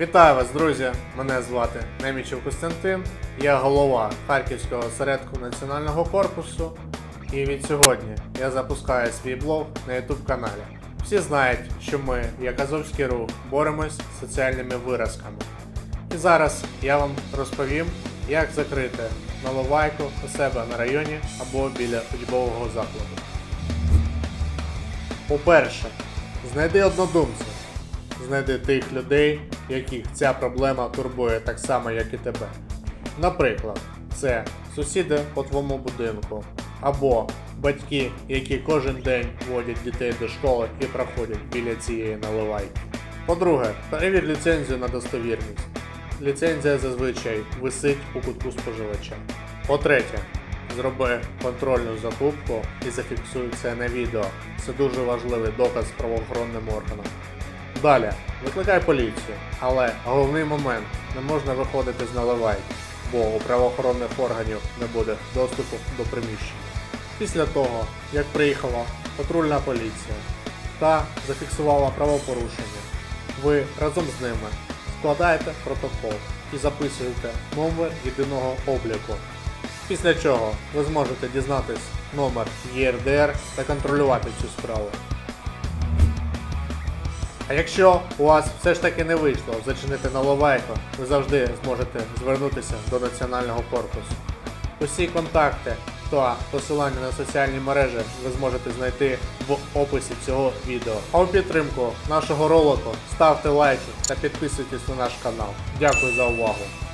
Вітаю вас, друзі! Мене звати Немічев Костянтин. Я голова Харківського осередку Національного корпусу. І від сьогодні я запускаю свій блог на YouTube каналі. Всі знають, що ми, як Азовський рух, боремось з соціальними виразками. І зараз я вам розповім, як закрити наливайку у себе на районі або біля учбового закладу. По-перше, знайди однодумців. Знайди тих людей, яких ця проблема турбує так само, як і тебе. Наприклад, це сусіди по твоєму будинку, або батьки, які кожен день водять дітей до школи і проходять біля цієї наливайки. По-друге, перевір ліцензію на достовірність. Ліцензія зазвичай висить у кутку споживача. По-третє, зроби контрольну закупку і зафіксуй це на відео. Це дуже важливий доказ правоохоронним органам. Далі, викликай поліцію, але головний момент не можна виходити з наливайки, бо у правоохоронних органів не буде доступу до приміщення. Після того, як приїхала патрульна поліція та зафіксувала правопорушення, ви разом з ними складаєте протокол і записуєте номер єдиного обліку. Після чого ви зможете дізнатись номер ЄРДР та контролювати цю справу. А якщо у вас все ж таки не вийшло зачинити наливайку, ви завжди зможете звернутися до національного корпусу. Усі контакти та посилання на соціальні мережі ви зможете знайти в описі цього відео. А у підтримку нашого ролику ставте лайки та підписуйтесь на наш канал. Дякую за увагу!